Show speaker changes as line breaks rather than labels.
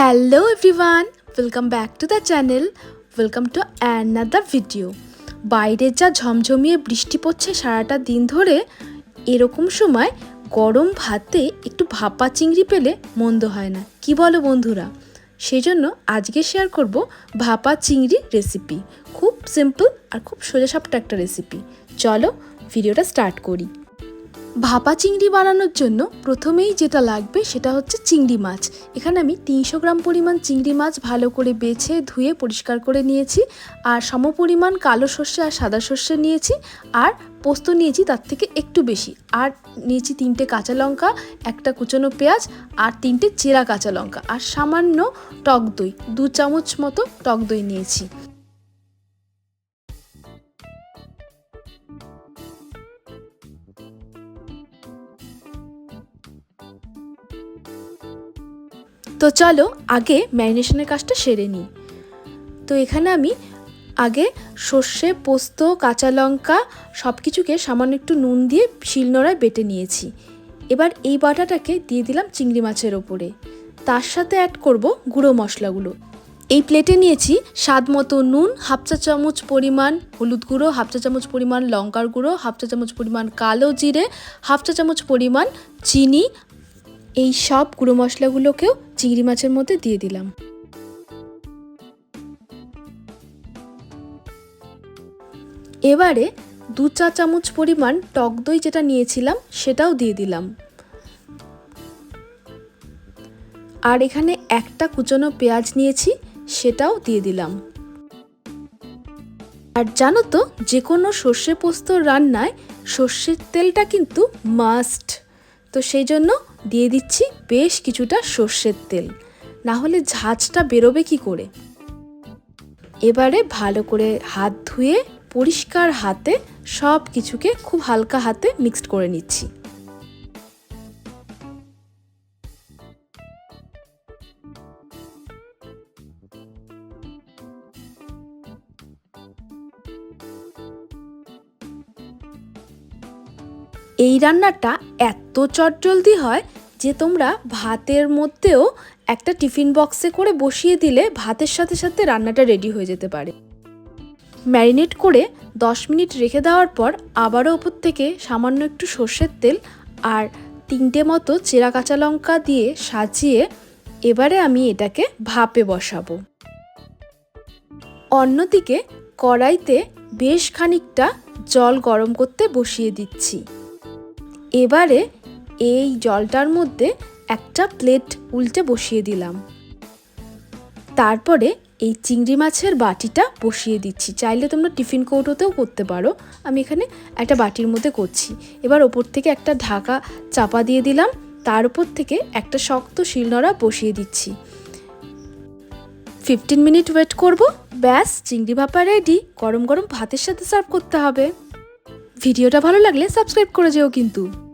Hello everyone welcome back to the channel welcome to another video বাইরে যা ঝমঝমিয়ে বৃষ্টি পড়ছে সারাটা দিন ধরে, এরকম সময় গরম ভাতে একটু ভাপা চিংড়ি পেলে মন্দ হয় না। কি বলো বন্ধুরা? সেই জন্য আজকে শেয়ার করব ভাপা চিংড়ি রেসিপি খুব সিম্পল আর খুব সোজাসাপটা একটা রেসিপি চলো ভিডিওটা স্টার্ট করি। ভাপা চিংড়ি বানানোর জন্য প্রথমেই যেটা লাগবে সেটা হচ্ছে চিংড়ি মাছ। এখানে আমি তিনশো গ্রাম পরিমাণ চিংড়ি মাছ ভালো করে বেছে, ধুয়ে, পরিষ্কার করে নিয়েছি। আর সমপরিমাণ কালো সর্ষে আর সাদা সর্ষে নিয়েছি। আর পোস্ত নিয়েছি তার থেকে একটু বেশি। আর নিয়েছি তিনটে কাঁচা লঙ্কা, একটা কুচনো পেঁয়াজ আর তিনটে চেরা কাঁচা লঙ্কা। আর সামান্য টক দই, দু চামচ মতো টক দই নিয়েছি। তো চলো আগে ম্যারিনেশনের কাজটা সেরে নিই। তো এখানে আমি আগে সর্ষে, পোস্ত, কাঁচা লঙ্কা সব কিছুকে সামান্য একটু নুন দিয়ে শিলনোড়ায় বেটে নিয়েছি। এবার এই বাটাটাকে দিয়ে দিলাম চিংড়ি মাছের ওপরে। তার সাথে অ্যাড করব গুঁড়ো মশলাগুলো। এই প্লেটে নিয়েছি স্বাদ মতো নুন, হাফ চা চামচ পরিমাণ হলুদ গুঁড়ো, হাফ চা চামচ পরিমাণ লঙ্কার গুঁড়ো, হাফ চা চামচ পরিমাণ কালো জিরে, হাফ চা চামচ পরিমাণ চিনি। এই সব গুঁড়ো মশলাগুলোকেও চিংড়ি মাছের মধ্যে দিয়ে দিলাম। এবারে দু চা চামচ পরিমাণ টক দই যেটা নিয়েছিলাম, সেটাও দিয়ে দিলাম। আর এখানে একটা কুচনো পেঁয়াজ নিয়েছি, সেটাও দিয়ে দিলাম। আর জানো তো যে কোনো সর্ষে পোস্ত রান্নায় সর্ষের তেলটা কিন্তু মাস্ট। তো সেই জন্য দিয়ে দিচ্ছি বেশ কিছুটা সর্ষের তেল। না হলে ঝাঁঝটা বেরোবে কি করে? এবারে ভালো করে হাত ধুয়ে পরিষ্কার হাতে সব কিছুকে খুব হালকা হাতে মিক্সড করে নিচ্ছি। এই রান্নাটা এত চটজলদি হয় যে তোমরা ভাতের মধ্যেও একটা টিফিন বক্সে করে বসিয়ে দিলে ভাতের সাথে সাথে রান্নাটা রেডি হয়ে যেতে পারে। ম্যারিনেট করে 10 মিনিট রেখে দেওয়ার পর আবারও ওপর থেকে সামান্য একটু সর্ষের তেল আর তিনটে মতো চেরা কাঁচা লঙ্কা দিয়ে সাজিয়ে এবারে আমি এটাকে ভাপে বসাবো। অন্যদিকে কড়াইতে বেশ খানিকটা জল গরম করতে বসিয়ে দিচ্ছি। এবারে এই জলটার মধ্যে একটা প্লেট উল্টে বসিয়ে দিলাম। তারপরে এই চিংড়ি মাছের বাটিটা বসিয়ে দিচ্ছি। চাইলে তোমরা টিফিন কৌটোতেও করতে পারো। আমি এখানে একটা বাটির মধ্যে করছি। এবার ওপর থেকে একটা ঢাকা চাপা দিয়ে দিলাম। তার উপর থেকে একটা শক্ত শিলনোড়া বসিয়ে দিচ্ছি। ফিফটিন মিনিট ওয়েট করব। ব্যাস, চিংড়ি ভাপা রেডি। গরম গরম ভাতের সাথে সার্ভ করতে হবে। ভিডিওটা ভালো লাগলে সাবস্ক্রাইব করে যেও কিন্তু।